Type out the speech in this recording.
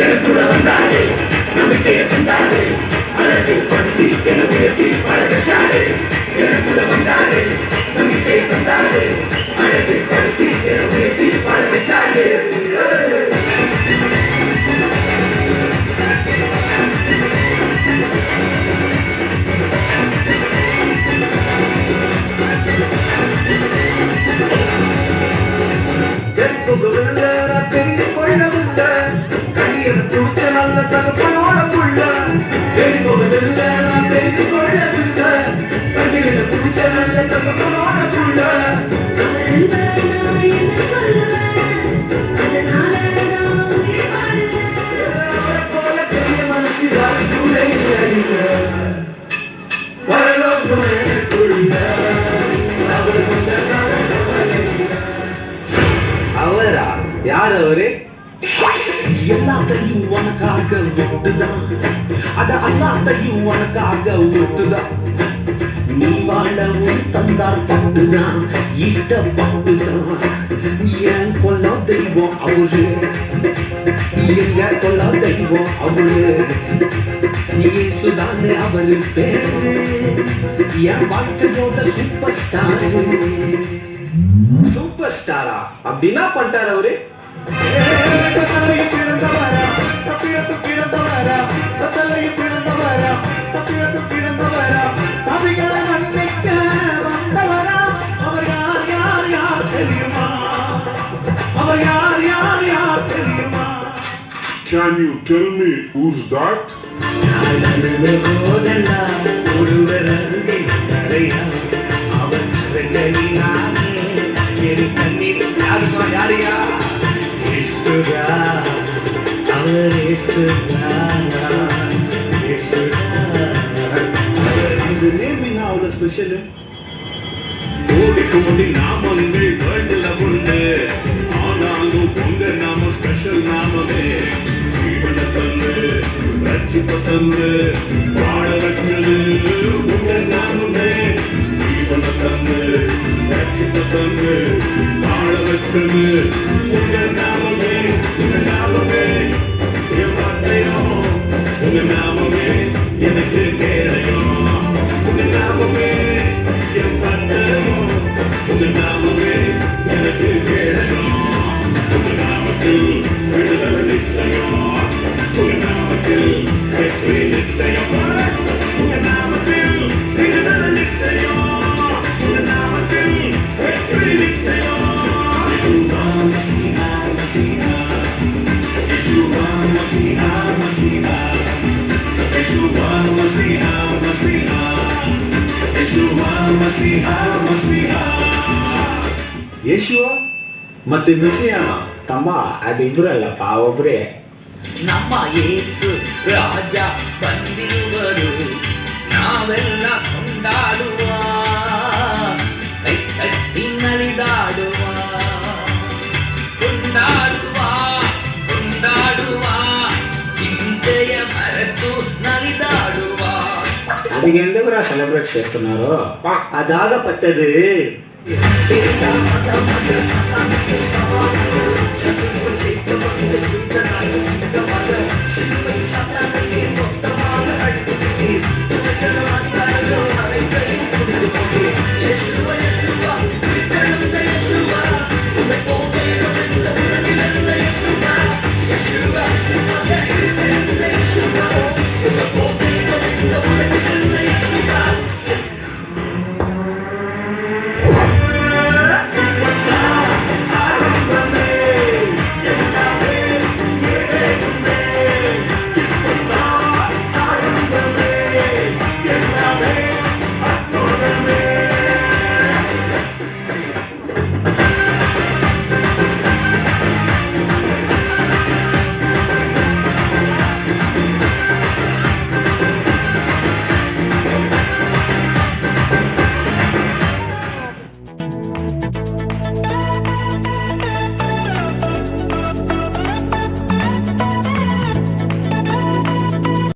எனக்குள்ள வந்தாரே நம்பிக்கையை தந்தாரே அழகு படுத்தி என உயர்த்தி பழகச்சாரே எனக்குள்ள வந்தாரே நம்பிக்கையை தந்தாரே அழகு படுத்தி என உயர்த்தி பழகச்சாரே Thank you. யார் அவரு? எல்லாத்தையும் உனக்காக விட்டுதான் அட அல்லாத்தையும் உனக்காக விட்டுதான் நீ வாழ ஒரு தந்தார் பட்டுதான் இஷ்டப்பட்டுதான் என் கொல்ல தெய்வம் அவரு. எங்க கொல்ல தெய்வம் அவரு. இயேசுதானே அவரு பேரு. என் வாழ்க்கையோட சூப்பர் ஸ்டார் ಸೂಪರ್ ಸ್ಟಾರಾ ದಿನ ಪಡ್ತಾರ ಅವರೇ Can you tell me who's that? Special கோடிக்கு முடி நாமங்கள் see how ವಿಶ್ವ ಮತ್ತೆ ಮ್ಯೂಸಿಯಂ ತಮ್ಮ ಅದು ಇಬ್ರಲ್ಲಪ್ಪ ಒಬ್ರೇ ನಮ್ಮ ಯೇಸು ರಾಜ ಬಂದಿರುವರು ನಾವೆಲ್ಲ ಕೊಂಡಾಡುವ ಕೈ ಕಟ್ಟಿ ನಲಿದಾಡುವ ಕೊಂಡಾಡುವ ಕೊಂಡಾಡುವ ಚಿಂತೆಯ ಮರೆತು నలిదాడువ అది ఎందుకు సెలబ్రేట్ చేస్తున్నారు అదాగపట్టదు Thank you. Bye.